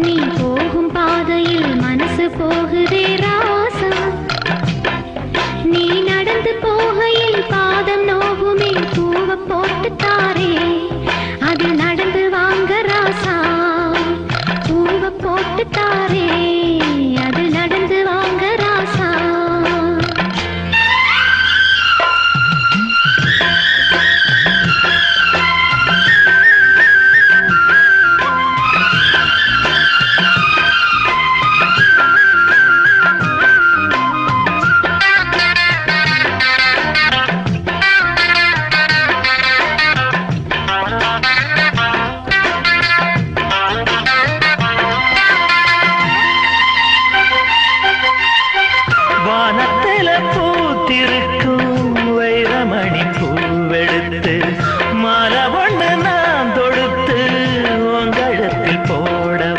நீ போகும் பாதையில் மனசு போகுதே ராசா. நீ நடந்து போகையில் பாதம் நோகுமே பூவ போட்டு தாரே. அது நடந்து வாங்க ராசா. பூவ போட்டு தாரே. வானத்தில பூத்திருக்கும் வைரமணி பூவெடுத்து